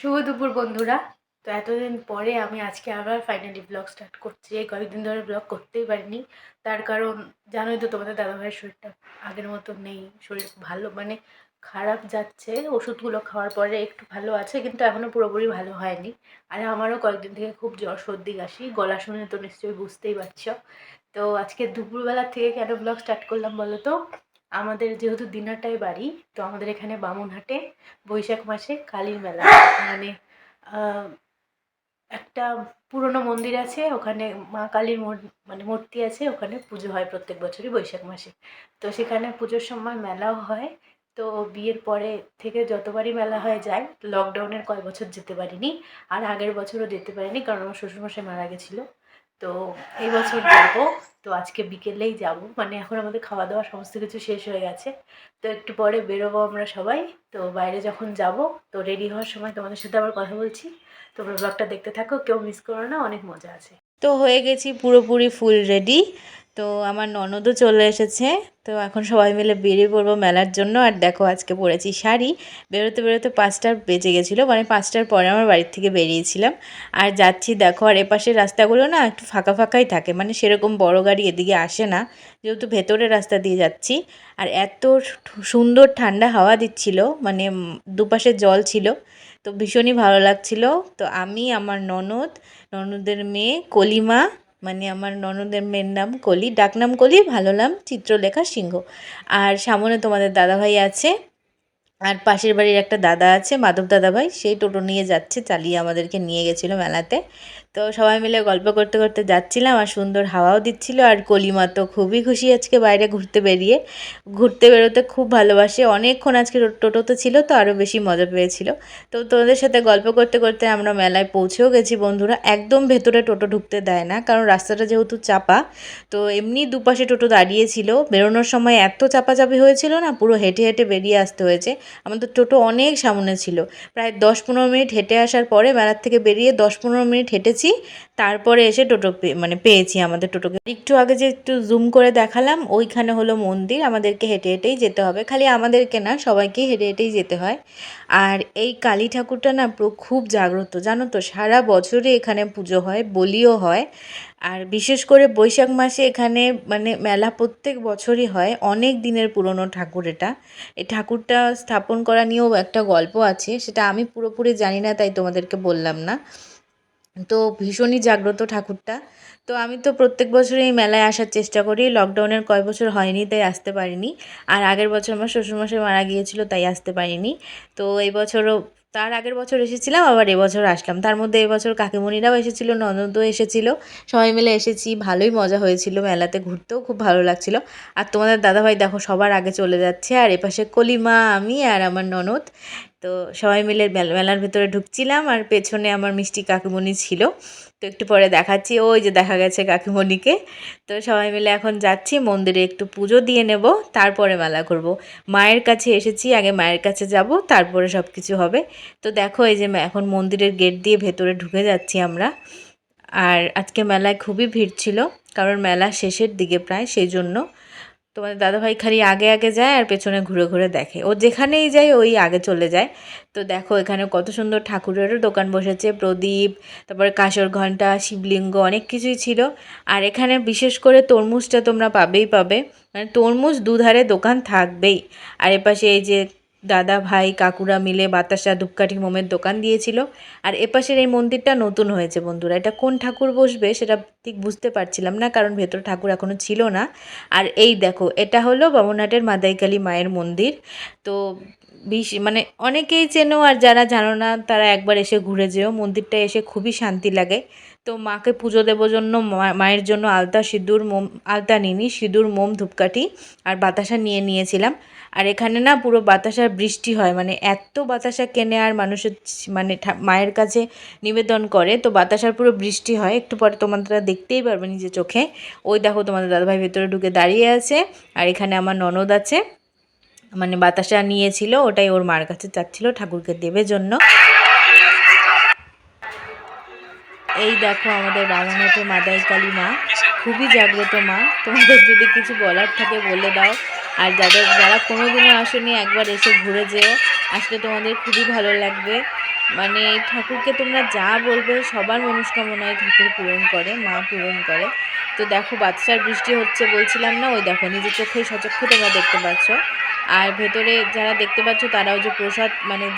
শুভ দুপুর, বন্ধুরা। তো এতদিন পরে আমি আজকে আবার ফাইনালি ব্লগ স্টার্ট করছি। এই কয়েকদিন ধরে ব্লগ করতেই পারিনি। তার কারণ, জানোই তো তোমাদের দাদাভাইয়ের শরীরটা আগের মতো নেই। শরীর ভালো মানে খারাপ যাচ্ছে। ওষুধগুলো খাওয়ার পরে একটু ভালো আছে, কিন্তু এখনও পুরোপুরি ভালো হয়নি। আর আমারও কয়েকদিন থেকে খুব জ্বর, সর্দি, কাশি। গলা শুনে তো নিশ্চয়ই বুঝতেই পারছ। তো আজকে দুপুরবেলা থেকে কেন ব্লগ স্টার্ট করলাম বলো তো? আমাদের যেহেতু দিনারটাই বাড়ি, তো আমাদের এখানে বামুনহাটে বৈশাখ মাসে কালীর মেলা। মানে একটা পুরনো মন্দির আছে, ওখানে মা কালীর মানে মূর্তি আছে, ওখানে পুজো হয় প্রত্যেক বছরই বৈশাখ মাসে। তো সেখানে পুজোর সময় মেলাও হয়। তো বিয়ের পরে থেকে যতবারই মেলা হয়ে যায় লকডাউনের কয় বছর যেতে পারিনি, আর আগের বছরও যেতে পারিনি, কারণ আমার শ্বশুরমশাই মারা গেছিল। তো এই বছর যাব। তো আজকে বিকেলেই যাব। মানে এখন আমাদের খাওয়া দাওয়া সমস্ত কিছু শেষ হয়ে গেছে। তো একটু পরে বেরোবো আমরা সবাই। তো বাইরে যখন যাব, তো রেডি হওয়ার সময় তোমাদের সাথে আবার কথা বলছি। তোমরা ব্লগটা দেখতে থাকো, কেউ মিস করো না, অনেক মজা আছে। তো হয়ে গেছি পুরোপুরি ফুল রেডি তো আমার ননদও চলে এসেছে। তো এখন সবাই মিলে বেরিয়ে পড়ব মেলার জন্য। আর দেখো, আজকে পরেছি শাড়ি। বেরোতে বেরোতে পাঁচটার বেজে গেছিল। মানে পাঁচটার পরে আমার বাড়ির থেকে বেরিয়েছিলাম। আর যাচ্ছি দেখো, আর এপাশের রাস্তাগুলো না একটু ফাঁকা ফাঁকাই থাকে। মানে সেরকম বড় গাড়ি এদিকে আসে না। যেহেতু ভেতরের রাস্তা দিয়ে যাচ্ছি। আর এত সুন্দর ঠান্ডা হাওয়া দিচ্ছিল। মানে দুপাশে জল ছিল। তো ভীষণই ভালো লাগছিল। তো আমি, আমার ননদ, ননদের মেয়ে, কলিমা মানে আমার ননদের মেয়ের নাম কলি ডাকনাম কলি, ভালো নাম চিত্রলেখা সিংহ। আর সামনে তোমাদের দাদাভাই আছে, আর পাশের বাড়ির একটা দাদা আছে মাধব দাদাভাই সেই টোটো নিয়ে যাচ্ছে, চালিয়ে আমাদেরকে নিয়ে গেছিল মেলাতে। তো সবাই মিলে গল্প করতে করতে যাচ্ছিলাম আর সুন্দর হাওয়াও দিচ্ছিল আর কলিমা তো খুবই খুশি আজকে বাইরে ঘুরতে বেরিয়ে। ঘুরতে বেরোতে খুব ভালোবাসে। অনেকক্ষণ আজকে টোটোতে ছিল তো আরও বেশি মজা পেয়েছিল। তো তোমাদের সাথে গল্প করতে করতে আমরা মেলায় পৌঁছেও গেছি বন্ধুরা। একদম ভেতরে টোটো ঢুকতে দেয় না কারণ রাস্তাটা যেহেতু চাপা। তো এমনি দুপাশে টোটো দাঁড়িয়েছিল। বেরোনোর সময় এত চাপাচাপি হয়েছিল না, পুরো হেঁটে হেঁটে বেরিয়ে আসতে হয়েছে। আমাদের টোটো অনেক সামনে ছিল। প্রায় দশ পনেরো মিনিট হেঁটে আসার পরে মেলার থেকে বেরিয়ে দশ পনেরো মিনিট হেঁটেছি। তারপরে এসে টোটো মানে পেয়েছি আমাদের টোটোকে। একটু আগে যে একটু জুম করে দেখালাম, ওইখানে হলো মন্দির, আমাদেরকে হেঁটে হেঁটেই যেতে হবে। খালি আমাদেরকে না, সবাইকে হেঁটে হেঁটেই যেতে হয়। আর এই কালী ঠাকুরটা না পুরো খুব জাগ্রত, জানো তো? সারা বছরই এখানে পুজো হয়, বলিও হয়। আর বিশেষ করে বৈশাখ মাসে এখানে মানে মেলা প্রত্যেক বছরই হয়। অনেক দিনের পুরনো ঠাকুর এটা। এই ঠাকুরটা স্থাপন করা নিয়েও একটা গল্প আছে, সেটা আমি পুরোপুরি জানি না, তাই তোমাদেরকে বললাম না। তো ভীষণই জাগ্রত ঠাকুরটা। তো আমি তো প্রত্যেক বছরই এই মেলায় আসার চেষ্টা করি। লকডাউনের কয় বছর হয়নি, তাই আসতে পারিনি। আর আগের বছর আমার শ্বশুরমশাই মারা গিয়েছিল, তাই আসতে পারিনি। তো এই বছরও, তার আগের বছর এসেছিলাম, আবার এবছর আসলাম। তার মধ্যে এবছর কাকিমণিরাও এসেছিল, ননদও এসেছিল। সবাই মিলে এসেছি, ভালোই মজা হয়েছিল মেলাতে ঘুরতেও, খুব ভালো লাগছিল। আর তোমাদের দাদাভাই দেখো, সবার আগে চলে যাচ্ছে, আর এপাশে কলিমা, আমি আর আমার ননদ। তো সবাই মিলে মেলার ভেতরে ঢুকছিলাম আর পেছনে আমার মিষ্টি কাকিমণি ছিল। তো একটু পরে দেখাচ্ছি, ওই যে দেখা গেছে কাকিমণিকে। তো সবাই মিলে এখন যাচ্ছি, মন্দিরে একটু পুজো দিয়ে নেব, তারপরে মেলা করব। মায়ের কাছে এসেছি, আগে মায়ের কাছে যাব, তারপরে সব কিছু হবে। তো দেখো এই যে এখন মন্দিরের গেট দিয়ে ভেতরে ঢুকে যাচ্ছি আমরা। আর আজকে মেলায় খুবই ভিড় ছিল, কারণ মেলা শেষের দিকে প্রায়, সেই জন্য। তোমাদের দাদাভাই খালি আগে আগে যায় আর পেছনে ঘুরে ঘুরে দেখে। ও যেখানেই যায়, ওই আগে চলে যায়। তো দেখো, এখানে কত সুন্দর ঠাকুরেরও দোকান বসেছে। প্রদীপ, তারপরে কাঁসর ঘণ্টা, শিবলিঙ্গ, অনেক কিছুই ছিল। আর এখানে বিশেষ করে তরমুজটা তোমরা পাবেই পাবে। মানে তরমুজ দুধারে দোকান থাকবেই। আর এপাশে এই যে দাদা, ভাই, কাকুরা মিলে বাতাসা ধূপকাঠি মোমের দোকান দিয়েছিল। আর এপাশের এই মন্দিরটা নতুন হয়েছে বন্ধুরা। এটা কোন ঠাকুর বসবে সেটা ঠিক বুঝতে পারছিলাম না, কারণ ভেতর ঠাকুর এখনও ছিল না। আর এই দেখো, এটা হলো বামুনহাটের মাদাইকালী মায়ের মন্দির। তো বিশ মানে অনেকেই চেনো আর যারা জানো না, তারা একবার এসে ঘুরে যেও। মন্দিরটা এসে খুবই শান্তি লাগে। তো মাকে পুজো দেবো জন্য মায়ের জন্য আলতা সিঁদুর মোম, আলতা নিনি, সিঁদুর, মোম, ধূপকাঠি আর বাতাসা নিয়ে নিয়েছিলাম। আর এখানে না পুরো বাতাসার বৃষ্টি হয় মানে এত বাতাসা কেনে আর মানুষের মানে মায়ের কাছে নিবেদন করে, তো বাতাসার পুরো বৃষ্টি হয়। একটু পরে তোমাদের দেখতেই পারবে নিজের চোখে। ওই দেখো তোমাদের দাদাভাই ভেতরে ঢুকে দাঁড়িয়ে আছে, আর এখানে আমার ননদ আছে। মানে বাতাসা নিয়েছিল, ওটাই ওর মার কাছে চাচ্ছিল ঠাকুরকে দেবে জন্য। এই দেখো আমাদের বাগানাতে মাদাই কালী মা। খুবই জাগ্রত মা। তোমাদের যদি কিছু বলার থাকে বলে দাও। আর যাদের, যারা কোনোদিনও আসেনি, একবার এসে ঘুরে যেও। আসলে তোমাদের খুবই ভালো লাগবে। মানে ঠাকুরকে তোমরা যা বলবে, সবার মনস্কামনায় ঠাকুর পূরণ করে, মা পূরণ করে। তো দেখো বাচ্চার বৃষ্টি হচ্ছে বলছিলাম না? ওই দেখো, নিজের চোখে সচক্ষে তোমরা দেখতে পাচ্ছ। আর ভেতরে যারা দেখতে পাচ্ছ, তারাও যে প্রসাদ মানে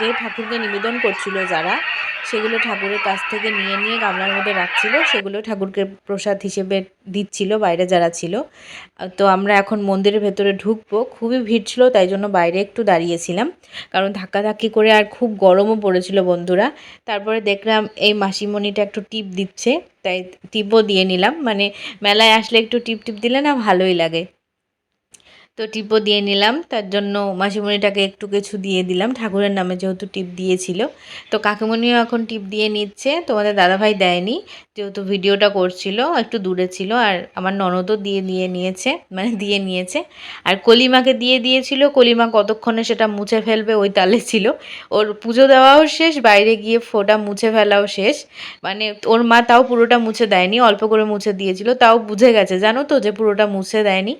যে- ঠাকুরকে নিবেদন করছিল যারা, সেগুলো ঠাকুরের কাছ থেকে নিয়ে নিয়ে গামলার মধ্যে রাখছিল, সেগুলো ঠাকুরকে প্রসাদ হিসেবে দিচ্ছিল, বাইরে যারা ছিল। তো আমরা এখন মন্দিরের ভেতরে ঢুকবো। খুবই ভিড় ছিল, তাই জন্য বাইরে একটু দাঁড়িয়েছিলাম। কারণ ধাক্কাধাক্কি করে আর খুব গরমও পড়েছিল বন্ধুরা। তারপরে দেখলাম এই মাসিমণিটা একটু টিপ দিচ্ছে, তাই টিপও দিয়ে নিলাম। মানে মেলায় আসলে একটু টিপ টিপ দিলে না ভালোই লাগে। তো টিপও দিয়ে নিলাম। তার জন্য মাসিমণিটাকে একটু কিছু দিয়ে দিলাম। ঠাকুরের নামে যেহেতু টিপ দিয়েছিল। তো কাকিমণিও এখন টিপ দিয়ে নিচ্ছে। তোমাদের দাদাভাই দেয়নি। যেহেতু ভিডিওটা করছিল, একটু দূরে ছিল। আর আমার ননদও দিয়ে দিয়ে নিয়েছে মানে দিয়ে নিয়েছে। আর কলিমাকে দিয়ে দিয়েছিল। কলিমা কতক্ষণে সেটা মুছে ফেলবে ওই তালে ছিল। ওর পুজো দেওয়াও শেষ, বাইরে গিয়ে ফোটা মুছে ফেলাও শেষ। মানে ওর মা তাও পুরোটা মুছে দেয়নি, অল্প করে মুছে দিয়েছিল। তাও বুঝে গেছে। জানো তো যে পুরোটা মুছে দেয়নি।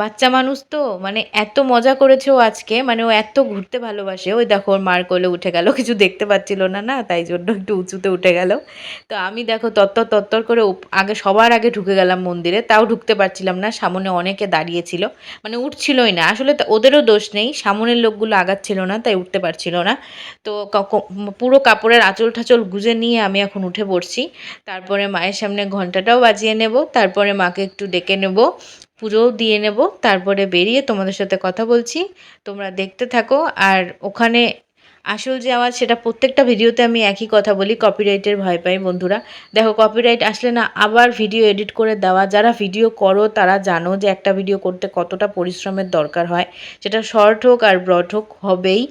বাচ্চা মানুষ তো? মানে এত মজা করেছে ও আজকে। মানে ও এত ঘুরতে ভালোবাসে। ওই দেখো, ওর মার কোলে উঠে গেল। কিছু দেখতে পাচ্ছিল না না? তাই জন্য একটু উঁচুতে উঠে গেল। তো আমি দেখো, তত্তর তত্তর করে আগে সবার আগে ঢুকে গেলাম মন্দিরে। তাও ঢুকতে পারছিলাম না। সামনে অনেকে দাঁড়িয়েছিল। মানে উঠছিলই না। আসলে ওদেরও দোষ নেই। সামনের লোকগুলো আগাচ্ছিল না, তাই উঠতে পারছিল না। তো পুরো কাপড়ের আঁচল ঠাচল গুজে নিয়ে আমি এখন উঠে পড়ছি। তারপরে মায়ের সামনে ঘন্টাটাও বাজিয়ে নেব। তারপরে মাকে একটু ডেকে নেব। পুজোও দিয়ে নেব, তারপরে বেরিয়ে তোমাদের সাথে কথা বলছি। তোমরা দেখতে থাকো, আর ওখানে আসল যে আওয়াজ, সেটা প্রত্যেকটা ভিডিওতে আমি একই কথা বলি কপিরাইটের ভয় পাই বন্ধুরা। দেখো কপিরাইট আসলে না, আবার ভিডিও এডিট করে দেওয়া। যারা ভিডিও করো, তারা জানো যে একটা ভিডিও করতে কতটা পরিশ্রমের দরকার হয়। সেটা শর্ট হোক আর ব্রড হোক, হবেই।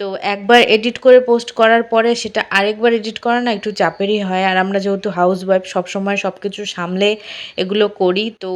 তো একবার এডিট করে পোস্ট করার পরে, সেটা আরেকবার এডিট করা না, একটু চাপেরই হয়। আর আমরা যেহেতু হাউস ওয়াইফ সবসময় সব কিছু সামলে এগুলো করি। তো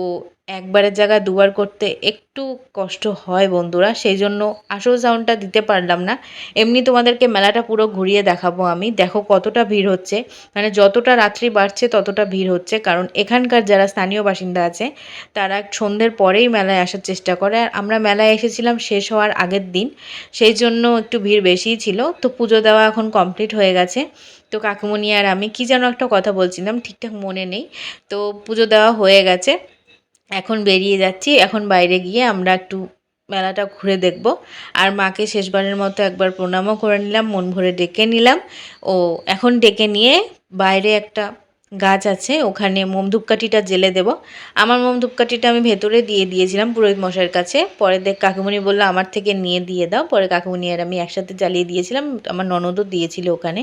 একবারের জায়গায় দুবার করতে একটু কষ্ট হয় বন্ধুরা, সেই জন্য আসল সাউন্ডটা দিতে পারলাম না। এমনি তোমাদেরকে মেলাটা পুরো ঘুরিয়ে দেখাবো আমি। দেখো কতটা ভিড় হচ্ছে। মানে যতটা রাত্রি বাড়ছে, ততটা ভিড় হচ্ছে। কারণ এখানকার যারা স্থানীয় বাসিন্দা আছে, তারা সন্ধ্যের পরেই মেলায় আসার চেষ্টা করে। আর আমরা মেলায় এসেছিলাম শেষ হওয়ার আগের দিন। সেই জন্য একটু ভিড় বেশিই ছিল। তো পুজো দেওয়া এখন কমপ্লিট হয়ে গেছে। তো কাকুমণি আর আমি, কি যেন একটা কথা বলছিলাম, ঠিকঠাক মনে নেই। তো পুজো দেওয়া হয়ে গেছে। এখন বেরিয়ে যাচ্ছি, এখন বাইরে গিয়ে আমরা একটু মেলাটা ঘুরে দেখব। আর মাকে শেষবারের মতো একবার প্রণামও করে নিলাম, মন ভরে ডেকে নিলাম। ও এখন ডেকে নিয়ে বাইরে একটা গাছ আছে, ওখানে মোম ধূপকাঠিটা জেলে দেব। আমার মোম ধূপকাঠিটা আমি ভেতরে দিয়ে দিয়েছিলাম পুরোহিত মশাইয়ের কাছে। পরে দেখ, কাকুমণি বলল, আমার থেকে নিয়ে দিয়ে দাও। পরে কাকুমণি আর আমি একসাথে জ্বালিয়ে দিয়েছিলাম, আমার ননদও দিয়েছিল ওখানে।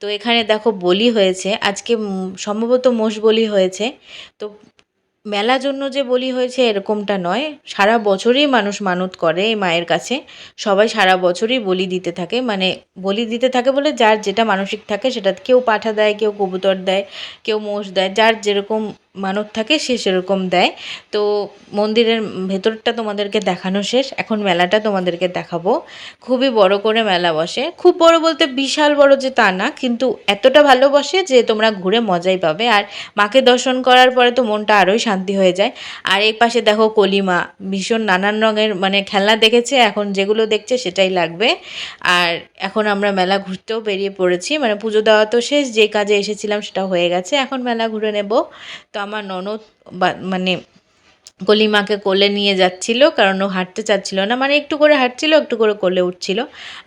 তো এখানে দেখো বলি হয়েছে, আজকে সম্ভবত মোষ বলি হয়েছে। তো মেলার জন্য যে বলি হয়েছে এরকমটা নয়। সারা বছরই মানুষ মানত করে এই মায়ের কাছে। সবাই সারা বছরই বলি দিতে থাকে। মানে বলি দিতে থাকে বলে যার যেটা মানসিক থাকে সেটা কেউ পাঠা দেয়, কেউ কবুতর দেয়, কেউ মোষ দেয়, যার যেরকম মানত থাকে, সে সেরকম দেয়। তো মন্দিরের ভেতরটা তোমাদেরকে দেখানো শেষ। এখন মেলাটা তোমাদেরকে দেখাবো। খুবই বড় করে মেলা বসে। খুব বড় বলতে বিশাল বড় যে তা না, কিন্তু এতটা ভালো বসে যে তোমরা ঘুরে মজাই পাবে। আর মাকে দর্শন করার পরে তো মনটা আরোই শান্তি হয়ে যায়। আর এই পাশে দেখো কলিমা, ভীষণ নানান রঙের মানে খেলনা দেখেছে। এখন যেগুলো দেখছে সেটাই লাগবে। আর এখন আমরা মেলা ঘুরতেও বেরিয়ে পড়েছি। মানে পুজো দেওয়া তো শেষ, যে কাজে এসেছিলাম সেটা হয়ে গেছে। এখন মেলা ঘুরে নেব। তো আমার ননদ মানে কলিমাকে কোলে নিয়ে যাচ্ছিল, কারণ ও হাঁটতে চাচ্ছিল না। মানে একটু করে হাঁটছিল, একটু করে কোলে উঠছিল।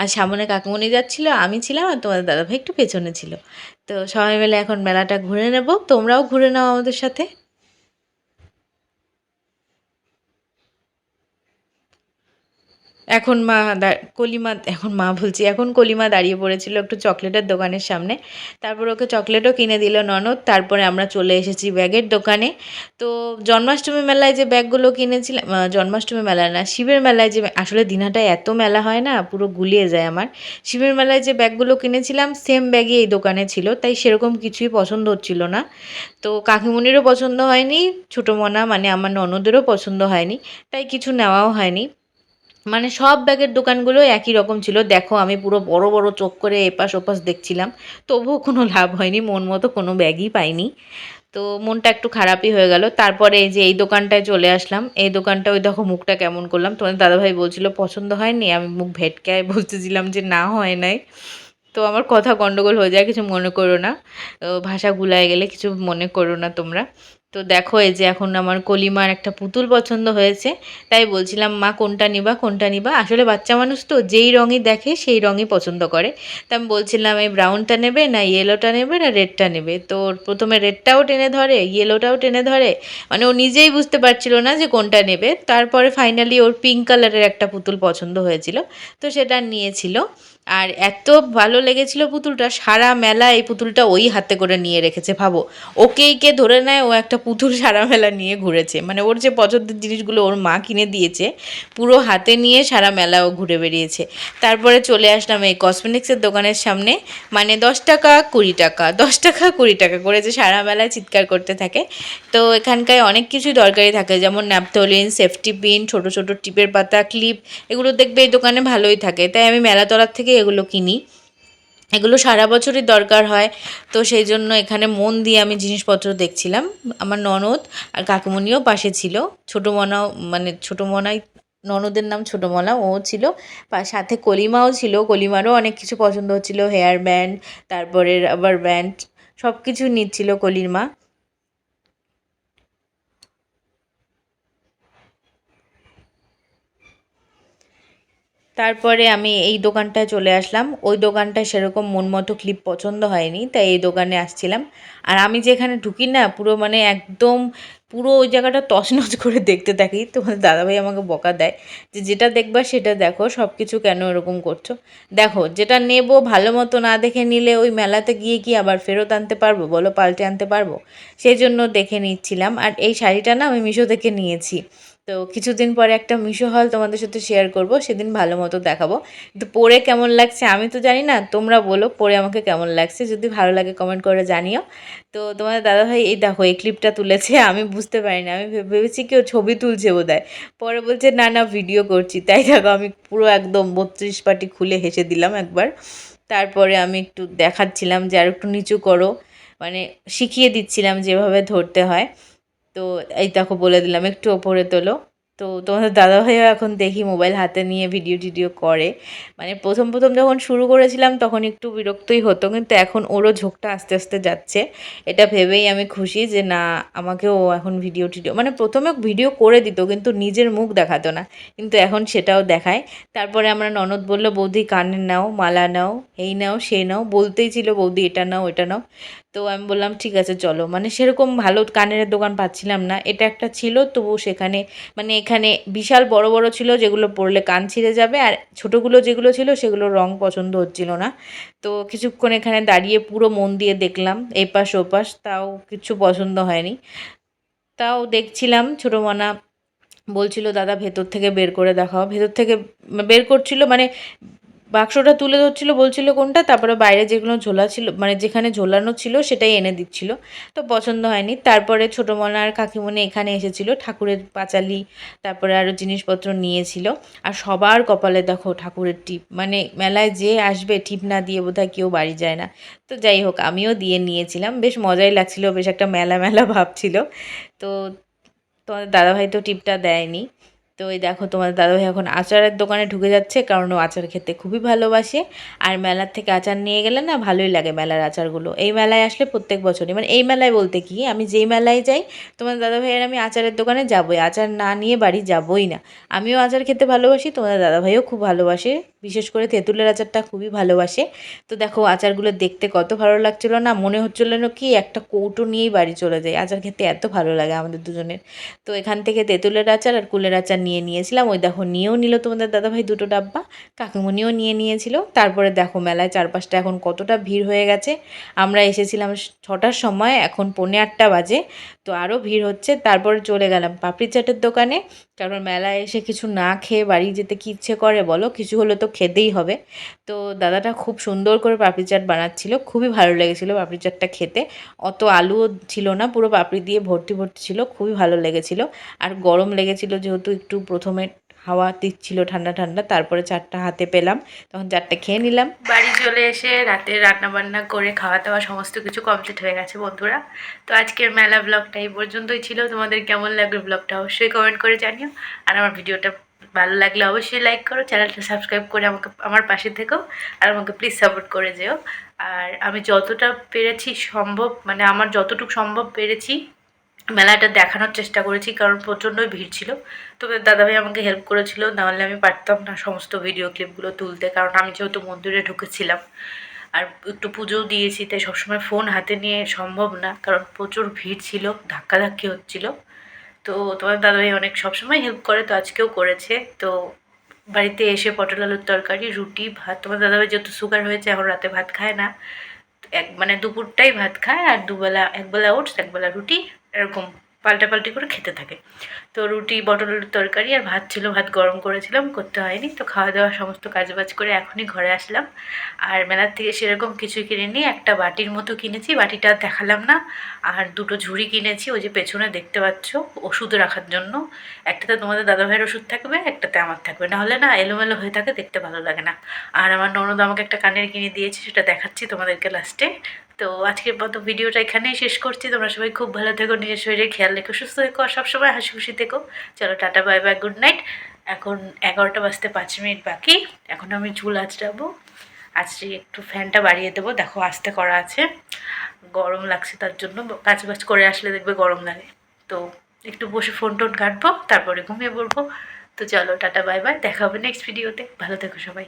আর সামনে কাকুমণি যাচ্ছিল, আমি ছিলাম আর তোমাদের দাদাভাই একটু পেছনে ছিল। তো সবাই মিলে এখন মেলাটা ঘুরে নেব। তোমরাও ঘুরে নাও আমাদের সাথে। এখন মা কলিমা, এখন মা বলছি, এখন কলিমা দাঁড়িয়ে পড়েছিল একটু চকলেটের দোকানের সামনে। তারপর ওকে চকলেটও কিনে দিল ননদ। তারপরে আমরা চলে এসেছি ব্যাগের দোকানে। তো জন্মাষ্টমী মেলায় যে ব্যাগগুলো কিনেছিলাম জন্মাষ্টমী মেলায় না, শিবের মেলায় যে, আসলে দিনহাটায় এত মেলা হয় না, পুরো গুলিয়ে যায় আমার। শিবের মেলায় যে ব্যাগগুলো কিনেছিলাম সেম ব্যাগই এই দোকানে ছিল, তাই সেরকম কিছুই পছন্দ হচ্ছিল না। তো কাকিমণিরও পছন্দ হয়নি, ছোটো মনা মানে আমার ননদেরও পছন্দ হয়নি, তাই কিছু নেওয়াও হয়নি। মানে সব ব্যাগের দোকানগুলো একই রকম ছিল। দেখো, আমি পুরো বড় বড় চোখ করে এপাশ ওপাশ দেখছিলাম। তবুও কোনো লাভ হয়নি, মন মতো কোনো ব্যাগই পাইনি। তো মনটা একটু খারাপই হয়ে গেল। তারপরে এই যে এই দোকানটায় চলে আসলাম। এই দোকানটা, ওই দেখো মুখটা কেমন করলাম। তোমাদের দাদাভাই বলছিল, পছন্দ হয়নি? আমি মুখ ভেটকায় বলতেছিলাম যে, না, হয় নাই। তো আমার কথা গন্ডগোল হয়ে যায়, কিছু মনে করো না। ভাষা গুলায় গেলে কিছু মনে করো না তোমরা। তো দেখো এই যে এখন আমার কলিমার একটা পুতুল পছন্দ হয়েছে, তাই বলছিলাম, মা, কোনটা নিবা কোনটা নিবা? আসলে বাচ্চা মানুষ তো যেই রঙই দেখে সেই রঙই পছন্দ করে। তা আমি বলছিলাম, এই ব্রাউনটা নেবে না ইয়েলোটা নেবে না রেডটা নেবে? তো প্রথমে রেডটাও টেনে ধরে ইয়েলোটাও টেনে ধরে। মানে ও নিজেই বুঝতে পারছিল না যে কোনটা নেবে। তারপরে ফাইনালি ওর পিঙ্ক কালারের একটা পুতুল পছন্দ হয়েছিল। তো সেটা নিয়েছিল। আর এত ভালো লেগেছিল পুতুলটা, সারা মেলা এই পুতুলটা ওই হাতে করে নিয়ে রেখেছে, ভাবো। ওকেই কে ধরে নেয়, ও একটা পুতুল সারা মেলা নিয়ে ঘুরেছে। মানে ওর যে পছন্দের জিনিসগুলো ওর মা কিনে দিয়েছে, পুরো হাতে নিয়ে সারা মেলা ও ঘুরে বেরিয়েছে তারপরে চলে আসলাম এই কসমেটিক্সের দোকানের সামনে। মানে দশ টাকা, কুড়ি টাকা, দশ টাকা, কুড়ি টাকা করে যে সারা মেলায় চিৎকার করতে থাকে। তো এখানকার অনেক কিছুই দরকারি থাকে, যেমন ন্যাপথলিন, সেফটি পিন, ছোট ছোট টিপের পাতা, ক্লিপ, এগুলো দেখবে এই দোকানে ভালোই থাকে। তাই আমি মেলাতলার থেকে এগুলো কিনি। এগুলো সারা বছরই দরকার হয়, তো সেই জন্য এখানে মন দিয়ে আমি জিনিসপত্র দেখছিলাম। আমার ননদ আর কাকুমণিও পাশে ছিল। ছোটো মনাও মানে ছোটো মনাই, ননদের নাম ছোটো মনা, ও ছিল। সাথে কলিমাও ছিল। কলিমারও অনেক কিছু পছন্দ হচ্ছিল হেয়ার ব্যান্ড তারপরে রাবার ব্যান্ড সব কিছু নিচ্ছিল কলিমা। তারপরে আমি এই দোকানটায় চলে আসলাম। ওই দোকানটায় সেরকম মন মতো ক্লিপ পছন্দ হয়নি, তাই এই দোকানে আসছিলাম। আর আমি যেখানে ঢুকি না, পুরো মানে একদম পুরো ওই জায়গাটা তছনছ করে দেখতে থাকি। তোমার দাদাভাই আমাকে বকা দেয় যে, যেটা দেখবা সেটা দেখো সব কিছু কেন এরকম করছ? দেখো, যেটা নেব ভালো মতো না দেখে নিলে ওই মেলাতে গিয়ে কি আবার ফেরত আনতে পারব? বলো, পাল্টে আনতে পারব? সেই জন্য দেখে নিচ্ছিলাম। আর এই শাড়িটা না আমি মিশো থেকে নিয়েছি। তো কিছুদিন পরে একটা মিশো হল তোমাদের সাথে শেয়ার করব, সেদিন ভালো মতো দেখাবো। কিন্তু পরে কেমন লাগছে আমি তো জানি না, তোমরা বলো পরে আমাকে কেমন লাগছে, যদি ভালো লাগে কমেন্ট করে জানিও। তো তোমাদের দাদাভাই, এই দেখো, এই ক্লিপটা তুলেছে, আমি বুঝতে পারিনি, আমি ভে- ভেবেছি কেউ ছবি তুলছে বোধহয়। পরে বলছে, না না ভিডিও করছি। তাই দেখো, আমি পুরো একদম বত্রিশ পাটি খুলে হেসে দিলাম একবার। তারপরে আমি একটু দেখাচ্ছিলাম যে আর একটু নিচু করো। মানে শিখিয়ে দিচ্ছিলাম যেভাবে ধরতে হয়। তো এই দেখো বলে দিলাম, একটু ওপরে তোলো। তো তোমাদের দাদাভাইও এখন দেখি মোবাইল হাতে নিয়ে ভিডিও টিডিও করে। মানে প্রথম প্রথম যখন শুরু করেছিলাম তখন একটু বিরক্তই হতো, কিন্তু এখন ওরও ঝোঁকটা আস্তে আস্তে যাচ্ছে। এটা ভেবেই আমি খুশি যে না, আমাকেও এখন ভিডিও টিডিও মানে প্রথমে ভিডিও করে দিত, কিন্তু নিজের মুখ দেখাতো না। কিন্তু এখন সেটাও দেখায়। তারপরে আমরা ননদ বলল, বৌদি কানের নাও, মালা নাও, এই নাও সেই নাও। বলতেই ছিল, বৌদি, এটা নাও এটা নাও। তো আমি বললাম, ঠিক আছে, চলো। মানে সেরকম ভালো কানের দোকান পাচ্ছিলাম না। এটা একটা ছিল তবু সেখানে মানে এখানে বিশাল বড় বড় ছিল, যেগুলো পরলে কান ছিঁড়ে যাবে, আর ছোটোগুলো যেগুলো ছিল, সেগুলো রং পছন্দ হচ্ছিল না। তো কিছুক্ষণ এখানে দাঁড়িয়ে পুরো মন দিয়ে দেখলাম, এপাশ ওপাশ, তাও কিছু পছন্দ হয়নি। তাও দেখছিলাম ছোটো মনা বলছিল, দাদা, ভেতর থেকে বের করে দেখাও। ভেতর থেকে বের করছিল মানে বাক্সটা তুলে ধরছিল, বলছিল কোনটা, তারপরে বাইরে যেগুলো ঝোলা ছিল মানে যেখানে ঝোলানো ছিল সেটাই এনে দিচ্ছিল। তো পছন্দ হয়নি। তারপরে ছোটো মনা আর এখানে এসেছিল, ঠাকুরের পাঁচালি, তারপরে আরও জিনিসপত্র নিয়েছিল। আর সবার কপালে দেখো ঠাকুরের টিপ মানে মেলায় যে আসবে টিপ না দিয়ে বোধহয় কেউ বাড়ি যায় না। তো যাই হোক, আমিও দিয়ে নিয়েছিলাম। বেশ মজাই লাগছিল, বেশ একটা মেলা মেলা ভাব ছিল। তো তোমাদের দাদাভাই তো টিপটা দেয়নি। তো এই দেখো তোমার দাদাভাই এখন আচারের দোকানে ঢুকে যাচ্ছে, কারণ ও আচার খেতে খুবই ভালোবাসে। আর মেলার থেকে আচার নিয়ে গেলে না ভালোই লাগে মেলার আচারগুলো। এই মেলায় আসলে প্রত্যেক বছরই মানে এই মেলায় বলতে কি, আমি যেই মেলায় যাই, তোমার দাদাভাইয়ের আমি আচারের দোকানে যাবই, আচার না নিয়ে বাড়ি যাবই না। আমিও আচার খেতে ভালোবাসি, তোমাদের দাদাভাইও খুব ভালোবাসে। বিশেষ করে তেঁতুলের আচারটা খুবই ভালোবাসে। তো দেখো, আচারগুলো দেখতে কত ভালো লাগছিল না? মনে হচ্ছিল না কি একটা কৌটো নিয়েই বাড়ি চলে যায় আচার খেতে এত ভালো লাগে আমাদের দুজনের। তো এখান থেকে তেঁতুলের আচার আর কুলের আচার নিয়ে নিয়েছিলাম। ওই দেখো, নিয়েও নিল তোমাদের দাদাভাই দুটো ডাব্বা কাকিমণিও নিয়ে নিয়েছিল। তারপরে দেখো, মেলায় চারপাশটা এখন কতটা ভিড় হয়ে গেছে। আমরা এসেছিলাম ছটার সময়, এখন পৌনে আটটা বাজে, তো আরও ভিড় হচ্ছে। তারপরে চলে গেলাম পাপড়ি চাটের দোকানে। কারণ মেলায় এসে কিছু না খেয়ে বাড়ি যেতে কি ইচ্ছে করে বলো? কিছু হলে তো খেতেই হবে। তো দাদাটা খুব সুন্দর করে পাপড়ি চাট বানাচ্ছিল, খুবই ভালো লেগেছিল পাপড়ি চাটটা খেতে। অত আলুও ছিল না, পুরো পাপড়ি দিয়ে ভর্তি ভর্তি ছিল, খুবই ভালো লেগেছিল। আর গরম লেগেছিল যেহেতু একটু প্রথমে হাওয়া দিচ্ছিল ঠান্ডা ঠান্ডা, তারপরে চারটা হাতে পেলাম, তখন চারটে খেয়ে নিলাম। বাড়ি চলে এসে রাতে রান্না বান্না করে খাওয়া দাওয়া সমস্ত কিছু কমপ্লিট হয়ে গেছে বন্ধুরা। তো আজকের মেলা ব্লগটা এই পর্যন্তই ছিল। তোমাদের কেমন লাগল ব্লগটা অবশ্যই কমেন্ট করে জানিও। আর আমার ভিডিওটা ভালো লাগলে অবশ্যই লাইক করো চ্যানেলটা সাবস্ক্রাইব করে আমাকে, আমার পাশে থেকো, আর আমাকে প্লিজ সাপোর্ট করে যেও। আর আমি যতটা পেরেছি সম্ভব মানে আমার যতটুকু সম্ভব পেরেছি, মেলাটা দেখানোর চেষ্টা করেছি, কারণ প্রচণ্ডই ভিড় ছিল। তবে দাদাভাই আমাকে হেল্প করেছিল, নাহলে আমি পারতাম না সমস্ত ভিডিও ক্লিপগুলো তুলতে, কারণ আমি যেহেতু মন্দিরে ঢুকেছিলাম। আর একটু পুজোও দিয়েছি, তাই সবসময় ফোন হাতে নিয়ে সম্ভব না, কারণ প্রচুর ভিড় ছিল, ধাক্কাধাক্কি হচ্ছিল। তো তোমার দাদাই অনেক সবসময় হেল্প করে, তো আজকেও করেছে। তো বাড়িতে এসে পটল আলুর তরকারি, রুটি, ভাত। তোমার দাদাভাই যেহেতু সুগার হয়েছে, এখন রাতে ভাত খায় না। এক মানে দুপুরটাই ভাত খায় আর দুবেলা, একবেলা ওটস, একবেলা রুটি, এরকম। পাল্টাপাল্টি করে খেতে থাকে। তো রুটি বটলের তরকারি আর ভাত ছিল, ভাত গরম করেছিলাম, করতে হয়নি। তো খাওয়া দাওয়া সমস্ত কাজবাজ করে এখনই ঘরে আসলাম। আর মেলার থেকে সেরকম কিছু কিনিনি, একটা বাটির মতো কিনেছি, বাটিটা দেখালাম না। আর দুটো ঝুড়ি কিনেছি, ওই যে পেছনে দেখতে পাচ্ছ, ওষুধ রাখার জন্য। একটাতে তোমাদের দাদাভাইয়ের ওষুধ থাকবে, একটাতে আমার থাকবে। না হলে না, এলোমেলো হয়ে থাকে, দেখতে ভালো লাগে না। আর আমার ননদ আমাকে একটা কানের কিনে দিয়েছে, সেটা দেখাচ্ছি তোমাদেরকে লাস্টে তো আজকের মতো ভিডিওটা এখানেই শেষ করছি। তোমরা সবাই খুব ভালো থেকো, নিজের শরীরে খেয়াল রেখো, সুস্থ থেকো, আর সবসময় হাসি খুশি থেকো। চলো, tata, bye bye, good night. এখন এগারোটা বাজতে পাঁচ মিনিট বাকি। এখন আমি চুল আঁচড়াবো। আজকে একটু ফ্যানটা বাড়িয়ে দেবো। দেখো, আস্তে করা আছে। গরম লাগছে তার জন্য। কাজ বাজ করে আসলে দেখবে গরম লাগে। তো একটু বসে ফোন টোন কাটবো, তারপরে ঘুমিয়ে পড়ব। তো চলো, টাটা, বাই বাই। দেখা হবে নেক্সট ভিডিওতে ভালো থেকো সবাই।